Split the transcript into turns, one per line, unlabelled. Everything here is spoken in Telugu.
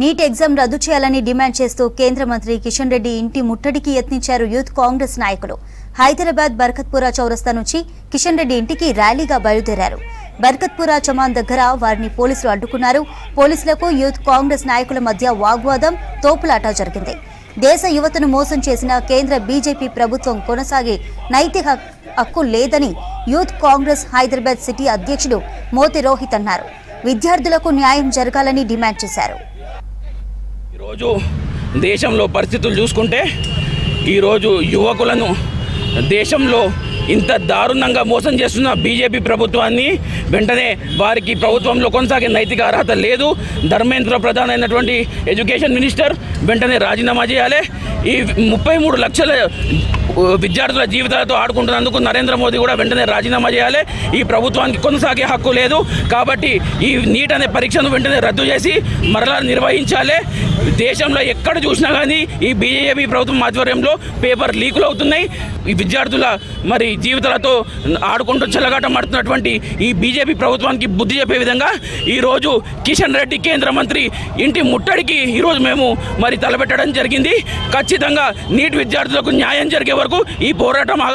నీట్ ఎగ్జామ్ రద్దు చేయాలని డిమాండ్ చేస్తూ కేంద్ర మంత్రి కిషన్ రెడ్డి ఇంటి ముట్టడికి యత్నించారు యూత్ కాంగ్రెస్ నాయకులు. హైదరాబాద్ బర్కత్పురా చౌరస్తా నుంచి కిషన్ రెడ్డి ఇంటికి ర్యాలీగా బయలుదేరారు. బర్కత్పురా చమాన్ దగ్గర వారిని పోలీసులు అడ్డుకున్నారు. పోలీసులకు యూత్ కాంగ్రెస్ నాయకుల మధ్య వాగ్వాదం తోపులాట జరిగింది. దేశ యువతను మోసం చేసిన కేంద్ర బీజేపీ ప్రభుత్వం కొనసాగే నైతిక హక్కు లేదని యూత్ కాంగ్రెస్ హైదరాబాద్ సిటీ అధ్యక్షుడు మోతి రోహిత్ అన్నారు. విద్యార్థులకు న్యాయం జరగాలని డిమాండ్ చేశారు.
ఈరోజు దేశంలో పరిస్థితులు చూసుకుంటే ఈరోజు యువకులను దేశంలో ఇంత దారుణంగా మోసం చేస్తున్న బీజేపీ ప్రభుత్వాన్ని వెంటనే వారికి ప్రభుత్వంలో కొనసాగే నైతిక అర్హత లేదు. ధర్మేంద్ర ప్రధాన్ అయినటువంటి ఎడ్యుకేషన్ మినిస్టర్ వెంటనే రాజీనామా చేయాలి. ఈ ముప్పై మూడు లక్షల విద్యార్థుల జీవితాలతో ఆడుకుంటున్నందుకు నరేంద్ర మోదీ కూడా వెంటనే రాజీనామా చేయాలి. ఈ ప్రభుత్వానికి కొనసాగే హక్కు లేదు. కాబట్టి ఈ నీట్ అనే పరీక్షను వెంటనే రద్దు చేసి మరలా నిర్వహించాలి. దేశంలో ఎక్కడ చూసినా కానీ ఈ బీజేపీ ప్రభుత్వం ఆధ్వర్యంలో పేపర్ లీకులు అవుతున్నాయి. ఈ విద్యార్థుల మరి జీవితాలతో ఆడుకుంటూ చెలగాటమాడుతున్నటువంటి ఈ బీజేపీ ప్రభుత్వానికి బుద్ధి చెప్పే విధంగా ఈరోజు కిషన్ రెడ్డి కేంద్ర మంత్రి ఇంటి ముట్టడికి ఈరోజు మేము మరి తలపెట్టడం జరిగింది. ఖచ్చితంగా నీట్ విద్యార్థులకు న్యాయం జరిగే వరకు ఈ పోరాటం ఆగ